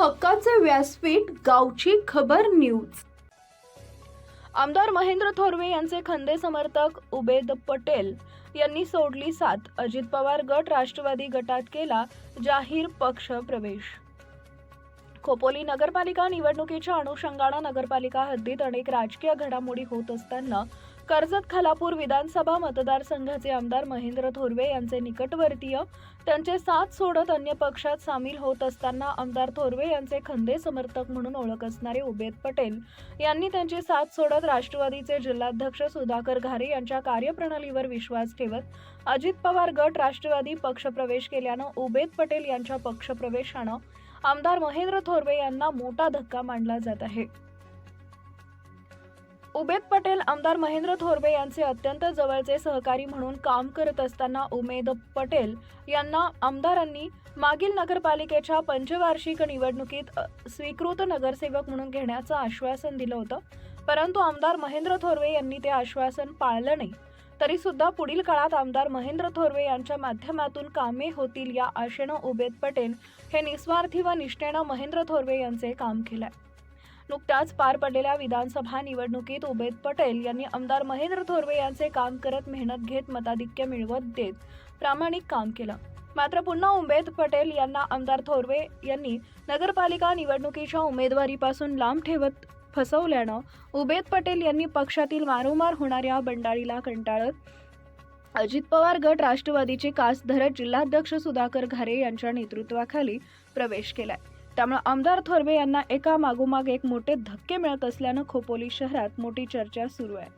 हक्काचे व्यासपीठ गावची खबर न्यूज. आमदार महेंद्र थोरवे यांचे खंदे समर्थक उबेद पटेल यांनी सोडली साथ. अजित पवार गट राष्ट्रवादी गटात केला जाहीर पक्ष प्रवेश. खोपोली नगरपालिका निवडणुकीच्या अनुषंगानं नगरपालिका हद्दीत अनेक राजकीय घडामोडी होत असताना कर्जत खालापूर विधानसभा मतदारसंघाचे आमदार महेंद्र थोरवे यांचे निकटवर्तीय त्यांचे साथ सोडत अन्य पक्षात सामील होत असताना आमदार थोरवे यांचे खंदे समर्थक म्हणून ओळख असणारे उबेद पटेल यांनी त्यांची साथ सोडत राष्ट्रवादीचे जिल्हाध्यक्ष सुधाकर घारे यांच्या कार्यप्रणालीवर विश्वास ठेवत अजित पवार गट राष्ट्रवादी पक्षप्रवेश केल्यानं उबेद पटेल यांच्या पक्षप्रवेशानं आमदार महेंद्र थोरवे यांना मोठा धक्का मानला जात आहे. उबेद पटेल आमदार महेंद्र थोरवे यांचे अत्यंत जवळचे सहकारी म्हणून काम करत असताना उमेद पटेल यांना आमदारांनी मागील नगरपालिकेच्या पंचवार्षिक निवडणुकीत स्वीकृत नगरसेवक म्हणून घेण्याचं आश्वासन दिलं होतं. परंतु आमदार महेंद्र थोरवे यांनी ते आश्वासन पाळलं नाही. तरी सुद्धा पुढील काळात आमदार महेंद्र थोरवे यांच्या माध्यमातून कामे होतील या आशेनं उबेद पटेल हे निस्वार्थी व निष्ठेनं महेंद्र थोरवे यांचे काम केलंय. नुकत्याच पार पडलेल्या विधानसभा निवडणुकीत उबेद पटेल यांनी आमदार महेंद्र थोरवे यांचे काम करत मेहनत घेत मताधिक्य मिळवत देत प्रामाणिक काम केलं. मात्र पुन्हा उमेद पटेल यांना आमदार थोरवे यांनी नगरपालिका निवडणुकीच्या उमेदवारीपासून लांब ठेवत फसवल्यानं उबेद पटेल यांनी पक्षातील वारंवार होणाऱ्या बंडाळीला कंटाळत अजित पवार गट राष्ट्रवादीचे कास धरत जिल्हाध्यक्ष सुधाकर घारे यांच्या नेतृत्वाखाली प्रवेश केलाय. त्यामुळे आमदार थोरवे यांना एका मागोमाग एक मोठे धक्के मिळत असल्यानं खोपोली शहरात मोठी चर्चा सुरू आहे.